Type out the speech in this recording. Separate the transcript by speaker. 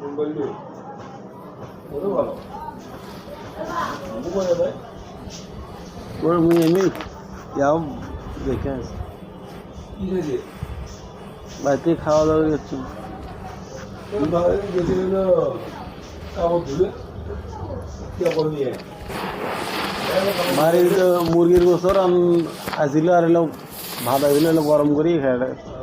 Speaker 1: കൊമ്പല്ലൂർ ഒരു വളം കൊമ്പ് പോയത്
Speaker 2: Where we meet? Yeah, because
Speaker 1: İleri.
Speaker 2: I think how long it took.
Speaker 1: Bunlar getirdi. বাড়ির
Speaker 2: মুরগির গোসর আন খাইছিল আর এলো ভাত আইছিল গরম করি খেয়ে